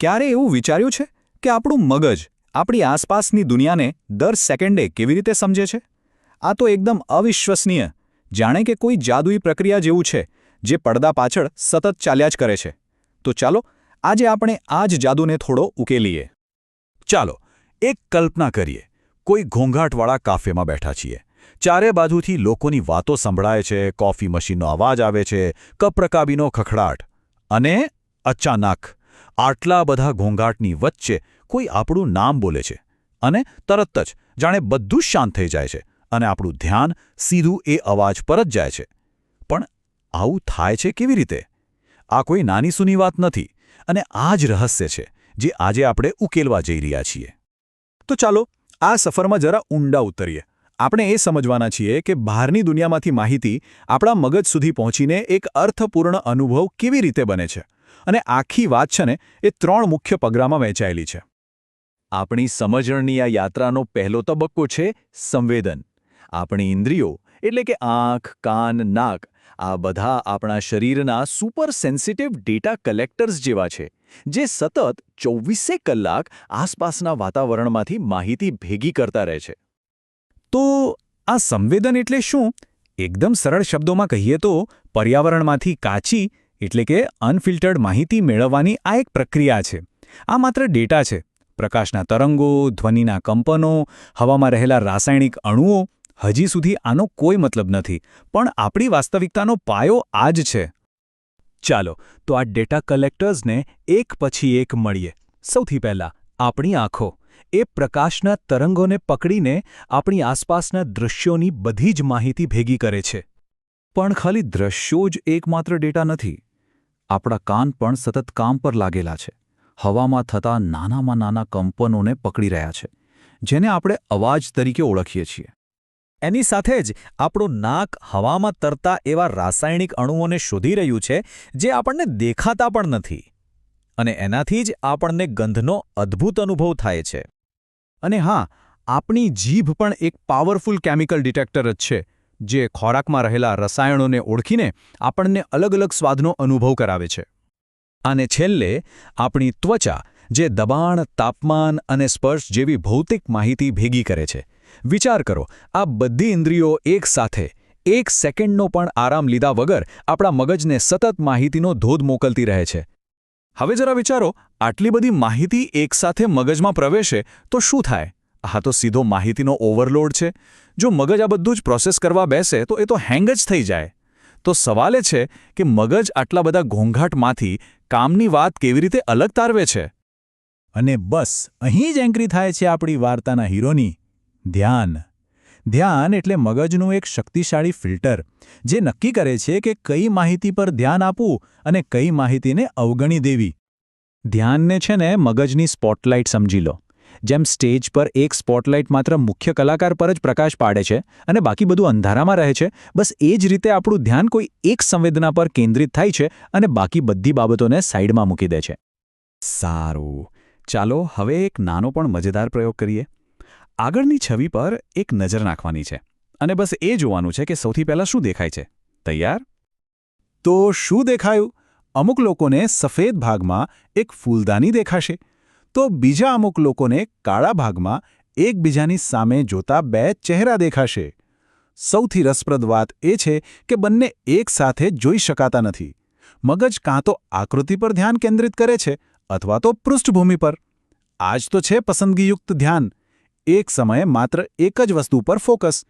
ક્યારે એવું વિચાર્યું છે કે આપણું મગજ આપણી આસપાસની દુનિયાને દર સેકન્ડે કેવી રીતે સમજે છે? આ તો એકદમ અવિશ્વસનીય. જાણે કે કોઈ જાદુઈ પ્રક્રિયા જેવું છે જે પડદા પાછળ સતત ચાલ્યા જ કરે છે. તો ચાલો, આજે આપણે આ જ જાદુને થોડો ઉકેલીએ. ચાલો, એક કલ્પના કરીએ. કોઈ ઘોંઘાટવાળા કાફેમાં બેઠા છીએ. ચારે બાજુથી લોકોની વાતો સંભળાય છે, કોફી મશીનનો અવાજ આવે છે કપરકાબીનો ખખડાટ. અને અચાનક આટલા બધા ઘોંઘાટની વચ્ચે કોઈ આપણું નામ બોલે છે અને તરત જ જાણે બધું જ શાંત થઈ જાય છે અને આપણું ધ્યાન સીધું એ અવાજ પર જ જાય છે. પણ આવું થાય છે કેવી રીતે? આ કોઈ નાની સૂની વાત નથી અને આ જ રહસ્ય છે જે આજે આપણે ઉકેલવા જઈ રહ્યા છીએ. તો ચાલો આ સફરમાં જરા ઊંડા ઉતરીએ. આપણે એ સમજવાના છીએ કે બહારની દુનિયામાંથી માહિતી આપણા મગજ સુધી પહોંચીને એક અર્થપૂર્ણ અનુભવ કેવી રીતે બને છે. અને આખી વાત છે ને, એ ત્રણ મુખ્ય પગરામાં વહેંચાયેલી છે. આપણી સમજણની આ યાત્રાનો પહેલો તબક્કો છે સંવેદન. આપણી ઇન્દ્રિયો, એટલે કે આંખ, કાન, નાક, આ બધા આપણા શરીરના સુપર સેન્સિટિવ ડેટા કલેક્ટર્સ જેવા છે, જે સતત ચોવીસે કલાક આસપાસના વાતાવરણમાંથી માહિતી ભેગી કરતા રહે છે. તો આ સંવેદન એટલે શું? એકદમ સરળ શબ્દોમાં કહીએ તો, પર્યાવરણમાંથી કાચી એટલે કે અનફિલ્ટર્ડ માહિતી મેળવવાની આ એક પ્રક્રિયા છે. આ માત્ર ડેટા છે. પ્રકાશના તરંગો, ધ્વનિના કંપનો, હવામાં રહેલા રાસાયણિક અણુઓ, હજી સુધી આનો કોઈ મતલબ નથી. પણ આપણી વાસ્તવિકતાનો પાયો આ જ છે. ચાલો, તો આ ડેટા કલેક્ટર્સને એક પછી એક મળીએ. સૌથી પહેલાં, આપણી આંખો. એ પ્રકાશના તરંગોને પકડીને આપણી આસપાસના દૃશ્યોની બધી જ માહિતી ભેગી કરે છે. પણ ખાલી દ્રશ્યો જ એકમાત્ર ડેટા નથી. આપણા કાન પણ સતત કામ પર લાગેલા છે. હવામાં થતા નાનામાં નાના કંપનોને પકડી રહ્યા છે, જેને આપણે અવાજ તરીકે ઓળખીએ છીએ. એની સાથે જ આપણું નાક હવામાં તરતા એવા રાસાયણિક અણુઓને શોધી રહ્યું છે, જે આપણને દેખાતા પણ નથી. અને એનાથી જ આપણને ગંધનો અદ્ભુત અનુભવ થાય છે. અને હા, આપણી જીભ પણ એક પાવરફુલ કેમિકલ ડિટેક્ટર જ છે. જે ખોરાકમાં રહેલા રસાયણોને ઓળખીને આપણને અલગ અલગ સ્વાદનો અનુભવ કરાવે છે. અને છેલ્લે આપણી ત્વચા, જે દબાણ, તાપમાન અને સ્પર્શ જેવી ભૌતિક માહિતી ભેગી કરે છે. વિચાર કરો, આ બધી ઇન્દ્રિયો એકસાથે એક સેકન્ડનો પણ આરામ લીધા વગર આપણા મગજને સતત માહિતીનો ધોધ મોકલતી રહે છે. હવે જરા વિચારો, આટલી બધી માહિતી એકસાથે મગજમાં પ્રવેશે તો શું થાય? આ તો સીધો માહિતીનો ઓવરલોડ છે? જો મગજ આ બધું જ પ્રોસેસ કરવા બેસે, તો એ તો હેંગ જ થઈ જાય. તો સવાલ એ છે કે મગજ આટલા બધા ઘોંઘાટમાંથી કામની વાત કેવી રીતે અલગ તારવે છે? અને બસ, અહીં જ એન્ક્રી થાય છે આપણી વાર્તાના હીરોની. ધ્યાન. ધ્યાન એટલે મગજનું એક શક્તિશાળી ફિલ્ટર, જે નક્કી કરે છે કે કઈ માહિતી પર ધ્યાન આપવું અને કઈ માહિતીને અવગણી દેવી. ધ્યાનને છે ને મગજની સ્પોટલાઇટ સમજી લો. જેમ સ્ટેજ પર એક સ્પોટલાઇટ માત્ર મુખ્ય કલાકાર પર જ પ્રકાશ પાડે છે અને બાકી બધું અંધારામાં રહે છે, બસ એ જ રીતે આપણું ધ્યાન કોઈ એક સંવેદના પર કેન્દ્રિત થાય છે અને બાકી બધી બાબતોને સાઈડમાં મૂકી દે છે. સારું. ચાલો હવે એક નાનો પણ મજેદાર પ્રયોગ કરીએ. આગળની છબી પર એક નજર નાખવાની છે અને બસ એ જોવાનું છે કે સૌથી પહેલાં શું દેખાય છે. તૈયાર? તો શું દેખાયું? અમુક લોકોને સફેદ ભાગમાં એક ફૂલદાની દેખાશે. તો બીજા અમુક લોકોને કાળા ભાગમાં એકબીજાની સામે જોતા બે ચહેરા દેખાશે. સૌથી રસપ્રદ વાત એ છે કે બંને એકસાથે જોઈ શકાતા નથી. મગજ કાં તો આકૃતિ પર ધ્યાન કેન્દ્રિત કરે છે અથવા તો પૃષ્ઠભૂમિ પર. આજ તો છે પસંદગીયુક્ત ધ્યાન. એક સમયે માત્ર એક જ વસ્તુ પર ફોકસ.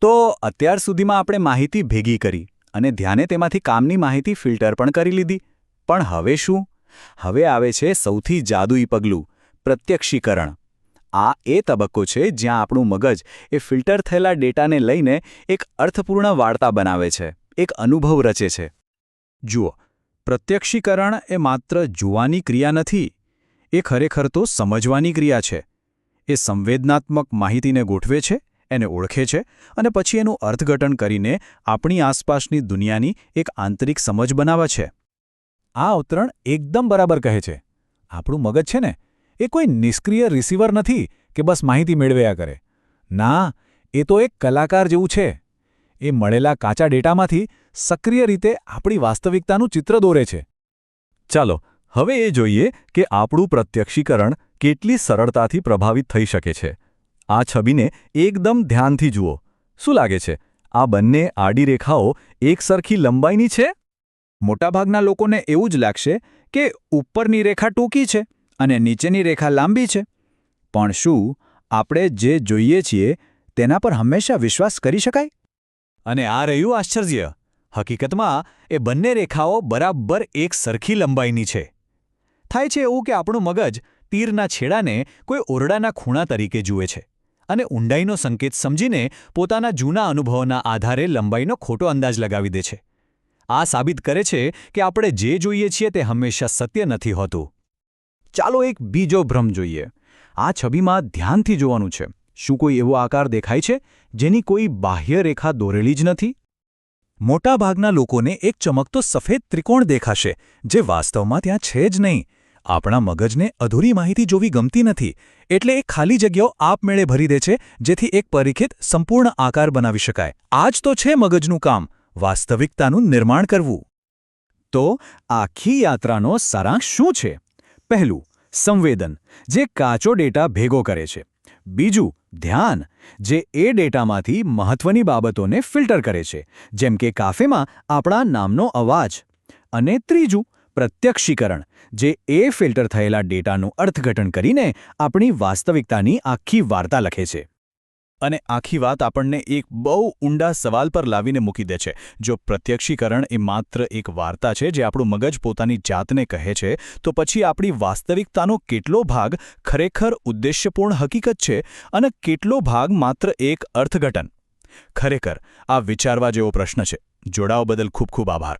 તો અત્યાર સુધીમાં આપણે માહિતી ભેગી કરી અને ધ્યાને તેમાંથી કામની માહિતી ફિલ્ટર પણ કરી લીધી. પણ હવે શું? હવે આવે છે સૌથી જાદુઈ પગલું, પ્રત્યક્ષીકરણ. આ એ તબક્કો છે જ્યાં આપણું મગજ એ ફિલ્ટર થયેલા ડેટાને લઈને એક અર્થપૂર્ણ વાર્તા બનાવે છે, એક અનુભવ રચે છે. જુઓ, પ્રત્યક્ષીકરણ એ માત્ર જોવાની ક્રિયા નથી, એ ખરેખર તો સમજવાની ક્રિયા છે. એ સંવેદનાત્મક માહિતીને ગોઠવે છે, એને ઓળખે છે અને પછી એનું અર્થઘટન કરીને આપણી આસપાસની દુનિયાની એક આંતરિક સમજ બનાવે છે. આ અવતરણ એકદમ બરાબર કહે છે. આપણું મગજ છે ને, એ કોઈ નિષ્ક્રિય રિસીવર નથી કે બસ માહિતી મેળવ્યા કરે. ના, એ તો એક કલાકાર જેવું છે. એ મળેલા કાચા ડેટામાંથી સક્રિય રીતે આપણી વાસ્તવિકતાનું ચિત્ર દોરે છે. ચાલો, હવે એ જોઈએ કે આપણું પ્રત્યક્ષીકરણ કેટલી સરળતાથી પ્રભાવિત થઈ શકે છે. આ છબીને એકદમ ધ્યાનથી જુઓ. શું લાગે છે? આ બંને આડી રેખાઓ એકસરખી લંબાઈની છે? મોટાભાગના લોકોને એવું જ લાગશે કે ઉપરની રેખા ટૂંકી છે અને નીચેની રેખા લાંબી છે. પણ શું આપણે જે જોઈએ છીએ તેના પર હંમેશા વિશ્વાસ કરી શકાય? અને આ રહ્યું આશ્ચર્ય. હકીકતમાં, એ બંને રેખાઓ બરાબર એક સરખી લંબાઈની છે. થાય છે એવું કે આપણું મગજ તીરના છેડાને કોઈ ઓરડાના ખૂણા તરીકે જુએ છે અને ઊંડાઈનો સંકેત સમજીને પોતાના જૂના અનુભવોના આધારે લંબાઈનો ખોટો અંદાજ લગાવી દે છે. આ સાબિત કરે છે કે આપણે જે જોઈએ છીએ તે હંમેશા સત્ય નથી હોતું. ચાલો એક બીજો ભ્રમ જોઈએ. આ છબીમાં ધ્યાનથી જોવાનું છે. શું કોઈ એવો આકાર દેખાય છે જેની કોઈ બાહ્ય રેખા દોરેલી જ નથી? મોટાભાગના લોકોને એક ચમકતો સફેદ ત્રિકોણ દેખાશે, જે વાસ્તવમાં ત્યાં છે જ નહીં. આપણા મગજને અધૂરી માહિતી જોવી ગમતી નથી, એટલે એ ખાલી જગ્યાઓ આપમેળે ભરી દે છે જેથી એક પરિખિત સંપૂર્ણ આકાર બનાવી શકાય. આ જ તો છે મગજનું કામ. વાસ્તવિકતાનું નિર્માણ કરવું. તો આખી યાત્રાનો સારાંશ શું છે? પહેલું, સંવેદન, જે કાચો ડેટા ભેગો કરે છે. બીજું, ધ્યાન, જે એ ડેટામાંથી મહત્વની બાબતોને ફિલ્ટર કરે છે, જેમ કે કાફેમાં આપણા નામનો અવાજ. અને ત્રીજું, પ્રત્યક્ષીકરણ, જે એ ફિલ્ટર થયેલા ડેટાનું અર્થઘટન કરીને આપણી વાસ્તવિકતાની આખી વાર્તા લખે છે. અને આખી વાત આપણને એક બહુ ઊંડા સવાલ પર લાવીને મૂકી દે છે. જો પ્રત્યક્ષીકરણ એ માત્ર એક વાર્તા છે જે આપણું મગજ પોતાની જાતને કહે છે, તો પછી આપણી વાસ્તવિકતાનો કેટલો ભાગ ખરેખર ઉદ્દેશ્યપૂર્ણ હકીકત છે અને કેટલો ભાગ માત્ર એક અર્થઘટન? ખરેખર, આ વિચારવા જેવો પ્રશ્ન છે. જોડાઓ બદલ ખૂબ ખૂબ આભાર.